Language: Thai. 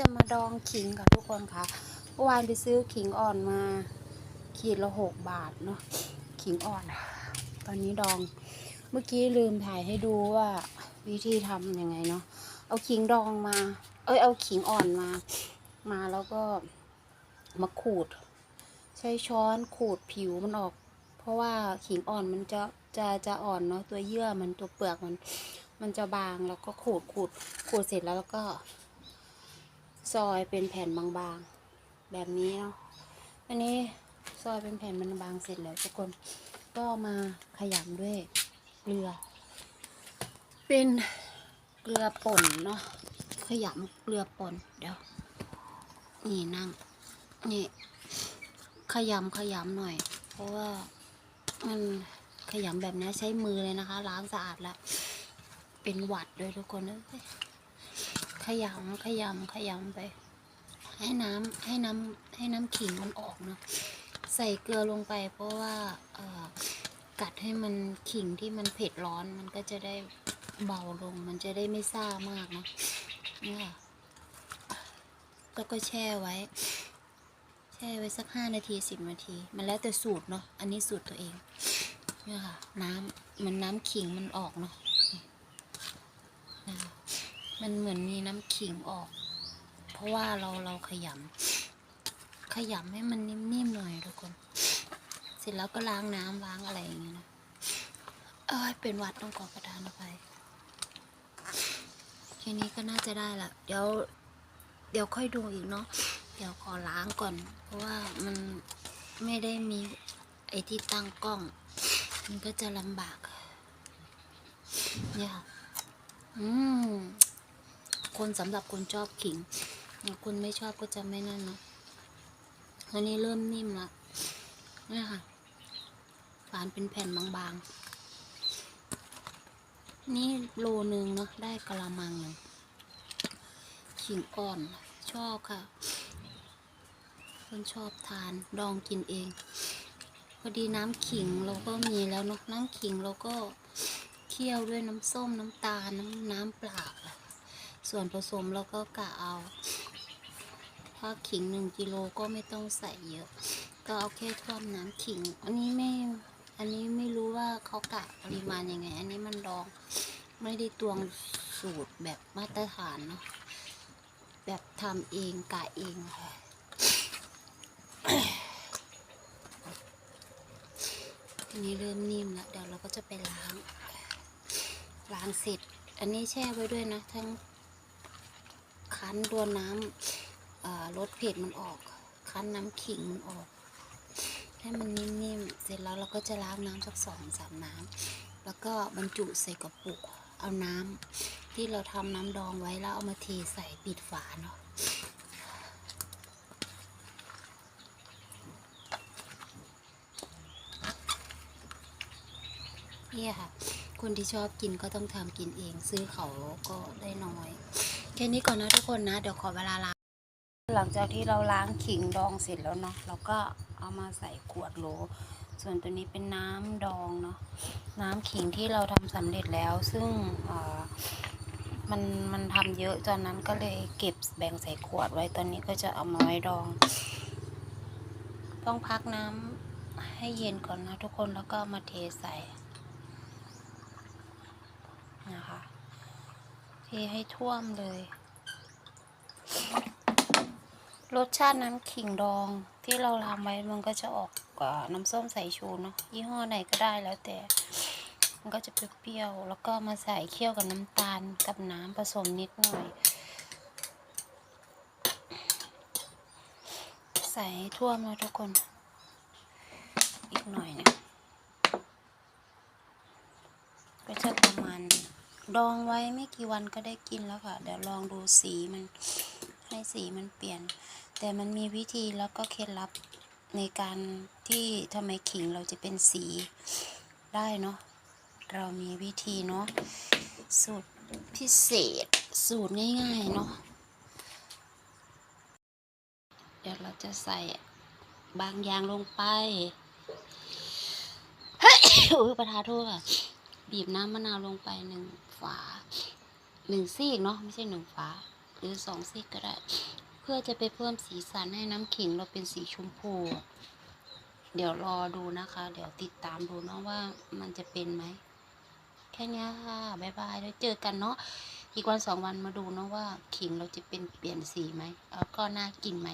จะมาดองขิงค่ะทุกคนค่ะเมื่อวานไปซื้อขิงอ่อนมา ขีดละหกบาทเนาะ ขิงอ่อน ตอนนี้ดอง เมื่อกี้ลืมถ่ายให้ดูว่า วิธีทำยังไงเนาะ เอาขิงดองมา เอ้ย เอาขิงอ่อนมา มาแล้วก็มาขูด ใช้ช้อนขูดผิวมันออก เพราะว่าขิงอ่อนมันจะจะจะอ่อนเนาะ ตัวเยื่อมันตัวเปลือกมัน มันจะบาง แล้วก็ขูดขูดขูดเสร็จแล้วแล้วก็ ซอยเป็นแผ่นบางๆ แบบนี้เนาะ อันนี้ซอยเป็นแผ่นบางๆเสร็จแล้วทุกคน ก็มาขยำด้วยเกลือ เป็นเกลือป่นเนาะ ขยำเกลือป่นเดี๋ยว นี่นั่ง นี่ ขยำขยำหน่อย เพราะว่ามันขยำแบบนี้ใช้มือเลยนะคะ ล้างสะอาดแล้ว เป็นหวัดด้วยทุกคนเอ้ย ขยำขยำขยำไป ให้น้ำให้น้ำให้น้ำขิงมันออกเนาะใส่เกลือลงไป เพราะว่าเออกัดให้มันขิงที่มันเผ็ดร้อนมันก็จะได้เบาลง มันจะได้ไม่ซ่ามากเนาะเนี่ยค่ะแล้วก็แช่ไว้ แช่ไว้สักห้านาทีสิบนาที มันแล้วแต่สูตรเนาะอันนี้สูตรตัวเองเนี่ยค่ะ น้ำมันน้ำขิงมันออกเนาะ มันเหมือนมีน้ำขิงออก เพราะว่าเราเราขยำขยำให้มันนิ่มๆหน่อยทุกคน เสร็จแล้วก็ล้างน้ำล้างอะไรอย่างเงี้ยนะเอ้ยเป็นวัดต้องขอประทานอภัยทีนี้ก็น่าจะได้ละเดี๋ยว เดี๋ยวค่อยดูอีกเนาะเดี๋ยวขอล้างก่อน เพราะว่ามันไม่ได้มีไอ้ที่ตั้งกล้อง มันก็จะลำบาก เนี่ยอืม คนสำหรับคนชอบขิง คนไม่ชอบก็จะไม่นั่นเนาะอันนี้เริ่มนิ่มละนี่ค่ะฝานเป็นแผ่นบางๆ นี่โลนึงเนาะได้กะละมังหนึ่งขิงอ่อนชอบค่ะ คนชอบทานดองกินเอง พอดีน้ำขิงเราก็มีแล้วเนาะน้ำขิงเราก็เคี่ยวด้วยน้ำส้มน้ำตาลน้ำน้ำเปล่า ส่วนผสมเราก็กะเอา ถ้าขิงหนึ่งกิโลก็ไม่ต้องใส่เยอะ ก็เอาแค่ท่วมน้ำขิง อันนี้ไม่ อันนี้ไม่รู้ว่าเขากะปริมาณยังไง อันนี้มันดอง ไม่ได้ตวงสูตรแบบมาตรฐานเนาะ แบบทำเองกะเองค่ะอันนี้เริ่มนิ่มแล้ว เดี๋ยวเราก็จะไปล้าง ล้างเสร็จ อันนี้แช่ไว้ด้วยนะทั้ง คั้นตัวน้ำรสเผ็ดมันออก คั้นน้ำขิงมันออกให้มันนิ่มๆ เสร็จแล้วเราก็จะล้างน้ำสักสองสามน้ำแล้วก็บรรจุใส่กระปุก เอาน้ำที่เราทำน้ำดองไว้แล้วเอามาเทใส่ปิดฝาเนาะนี่ค่ะ คนที่ชอบกินก็ต้องทำกินเอง ซื้อเขาก็ได้น้อย แค่นี้ก่อนนะทุกคนนะ เดี๋ยวขอเวลาล้างหลังจากที่เราล้างขิงดองเสร็จแล้วเนาะเราก็เอามาใส่ขวดโหล ส่วนตัวนี้เป็นน้ำดองเนาะน้ำขิงที่เราทำสำเร็จแล้ว ซึ่งมันมันทำเยอะตอนนั้นก็เลยเก็บแบ่งใส่ขวดไว้ตอนนี้ก็จะเอามาไว้ดอง ต้องพักน้ำให้เย็นก่อนนะทุกคนแล้วก็มาเทใส่นะคะ ให้ท่วมเลย รสชาติน้ำขิงดองที่เราทำไว้มันก็จะออกน้ำส้มสายชูเนาะยี่ห้อไหนก็ได้แล้วแต่ มันก็จะเปรี้ยวๆแล้วก็มาใส่เคี่ยวกับน้ำตาลกับน้ำผสมนิดหน่อย ใส่ให้ท่วมนะทุกคน อีกหน่อยนะก็จะประมาณ ดองไว้ไม่กี่วันก็ได้กินแล้วค่ะ เดี๋ยวลองดูสีมัน ให้สีมันเปลี่ยน แต่มันมีวิธีแล้วก็เคล็ดลับในการที่ทำไมขิงเราจะเป็นสีได้เนาะเรามีวิธีเนาะสูตรพิเศษสูตรง่ายๆเนาะเดี๋ยวเราจะใส่บางอย่างลงไปอุ้ยประทาโทษค่ะ บีบน้ำมะนาวลงไปหนึ่งฝาหนึ่งซีกเนาะไม่ใช่หนึ่งฝา หรือสองซี่ก็ได้ เพื่อจะไปเพิ่มสีสันให้น้ำขิงเราเป็นสีชมพู เดี๋ยวรอดูนะคะ เดี๋ยวติดตามดูเนาะว่ามันจะเป็นไหม แค่นี้ค่ะบ๊ายบายแล้วเจอกันเนาะอีกวันสองวันมาดูเนาะว่าขิงเราจะเป็นเปลี่ยนสีไหมแล้วก็น่ากินไหม